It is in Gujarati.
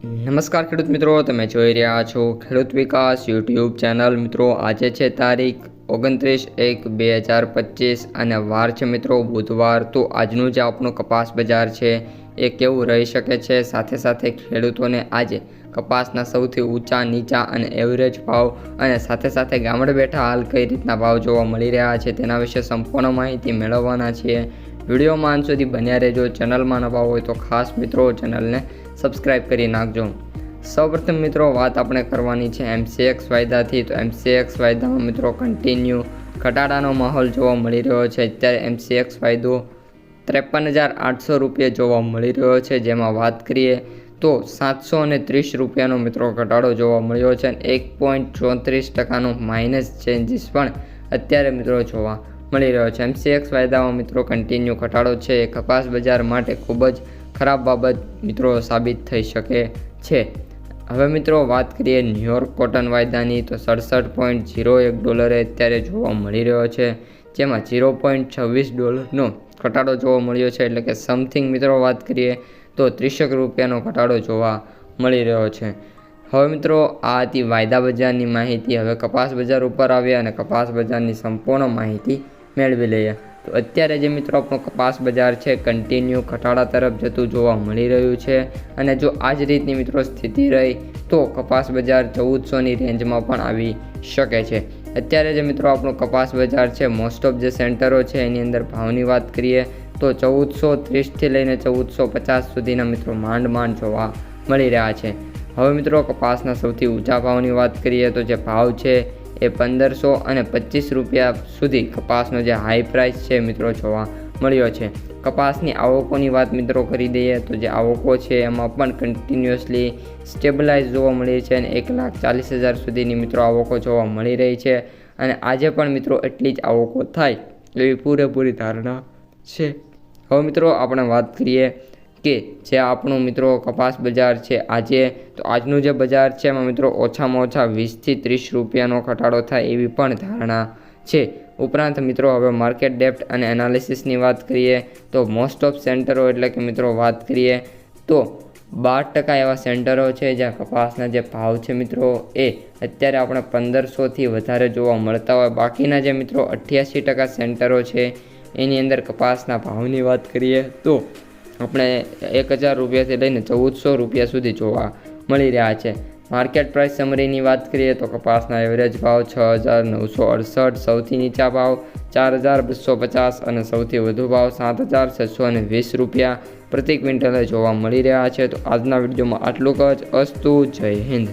નમસ્કાર ખેડૂત મિત્રો, તમે જોઈ રહ્યા છો ખેડૂત વિકાસ યુટ્યુબ ચેનલ. મિત્રો, આજે છે તારીખ ઓગણત્રીસ એક બે હજાર પચીસ અને વાર છે મિત્રો, બુધવાર. તો આજનું જે આપણું કપાસ બજાર છે એ કેવું રહી શકે છે? સાથે સાથે ખેડૂતોને આજે કપાસના સૌથી ઊંચા, નીચા અને એવરેજ ભાવ અને સાથે સાથે ગામડે બેઠા હાલ કઈ રીતના ભાવ જોવા મળી રહ્યા છે તેના વિશે સંપૂર્ણ માહિતી મેળવવાના છીએ. વિડીયોમાં અંત સુધી બન્યા રહેજો. ચેનલમાં નવા હોય તો ખાસ મિત્રો ચેનલને સબસ્ક્રાઇબ કરી નાખજો. સૌપ્રથમ મિત્રો વાત આપણે કરવાની છે એમસીએક્સ વાયદાથી. તો એમસીએક્સ વાયદામાં મિત્રો કન્ટિન્યુ ઘટાડાનો માહોલ જોવા મળી રહ્યો છે. અત્યારે એમસીએક્સ વાયદો ત્રેપન હજાર આઠસો રૂપિયા જોવા મળી રહ્યો છે. જેમાં વાત કરીએ તો સાતસો અને ત્રીસ રૂપિયાનો મિત્રો ઘટાડો જોવા મળ્યો છે અને એક પોઈન્ટ ચોત્રીસ ટકાનો માઇનસ ચેન્જીસ પણ અત્યારે મિત્રો જોવા મળી રહ્યો છે. એમસીએક્સ વાયદામાં મિત્રો કન્ટિન્યુ ઘટાડો છે. એ કપાસ બજાર માટે ખૂબ જ ખરાબ બાબત મિત્રો સાબિત થઈ શકે છે. હવે મિત્રો વાત કરીએ ન્યુયોર્ક કોટન વાયદાની, તો સડસઠ પોઈન્ટ ઝીરો એક ડોલરે અત્યારે જોવા મળી રહ્યો છે. જેમાં ઝીરો પોઈન્ટ છવ્વીસ ડોલરનો ઘટાડો જોવા મળ્યો છે. એટલે કે સમથિંગ મિત્રો વાત કરીએ તો ત્રીસેક રૂપિયાનો ઘટાડો જોવા મળી રહ્યો છે. હવે મિત્રો આ હતી વાયદા બજારની માહિતી. હવે કપાસ બજાર ઉપર આવ્યા અને કપાસ બજારની સંપૂર્ણ માહિતી મેળવી લઈએ. તો અત્યારે જે મિત્રો આપણું કપાસ બજાર છે કન્ટિન્યુ ઘટાડા તરફ જતું જોવા મળી રહ્યું છે. અને જો આ જ રીતની મિત્રો સ્થિતિ રહી, તો કપાસ બજાર ચૌદસોની રેન્જમાં પણ આવી શકે છે. અત્યારે જે મિત્રો આપણું કપાસ બજાર છે મોસ્ટ ઓફ જે સેન્ટરો છે, એની અંદર ભાવની વાત કરીએ, તો ચૌદસો ત્રીસથી લઈને ચૌદસો પચાસ સુધીના મિત્રો માંડ માંડ જોવા મળી રહ્યા છે. હવે મિત્રો કપાસના સૌથી ઊંચા ભાવની વાત કરીએ તો જે ભાવ છે એ પંદરસો અને પચીસ રૂપિયા સુધી કપાસનો જે હાઈ પ્રાઇસ છે મિત્રો જોવા મળ્યો છે. કપાસની આવકોની વાત મિત્રો કરી દઈએ તો જે આવકો છે એમાં પણ કન્ટિન્યુઅસલી સ્ટેબલાઇઝ જોવા મળી છે અને એક લાખ ચાલીસ હજાર સુધીની મિત્રો આવકો જોવા મળી રહી છે અને આજે પણ મિત્રો એટલી જ આવકો થાય એવી પૂરેપૂરી ધારણા છે. હવે મિત્રો આપણે વાત કરીએ કે જે આપણું મિત્રો કપાસ બજાર છે, આજે તો આજનું જે બજાર છે, એમાં મિત્રો ઓછામાં ઓછા વીસથી ત્રીસ રૂપિયાનો ઘટાડો થાય એવી પણ ધારણા છે. ઉપરાંત મિત્રો હવે માર્કેટ ડેપ્ટ અને એનાલિસિસની વાત કરીએ તો મોસ્ટ ઓફ સેન્ટરો એટલે કે મિત્રો વાત કરીએ તો બાર ટકા એવા સેન્ટરો છે, જ્યાં કપાસના જે ભાવ છે મિત્રો એ અત્યારે આપણે પંદરસોથી વધારે જોવા મળતા હોય. બાકીના જે મિત્રો અઠ્યાસી ટકા સેન્ટરો છે, એની અંદર કપાસના ભાવની વાત કરીએ તો આપણે એક હજાર રૂપિયાથી લઈને ચૌદસો રૂપિયા સુધી જોવા મળી રહ્યા છે. માર્કેટ પ્રાઇસ સમરીની વાત કરીએ તો કપાસના એવરેજ ભાવ છ હજાર નવસો અડસઠ, સૌથી નીચા ભાવ ચાર હજાર બસો પચાસ અને સૌથી વધુ ભાવ સાત હજાર છસો અને વીસ રૂપિયા પ્રતિ ક્વિન્ટલે જોવા મળી રહ્યા છે. તો આજના વિડીયોમાં આટલું જ. અસ્તુ, જય હિન્દ.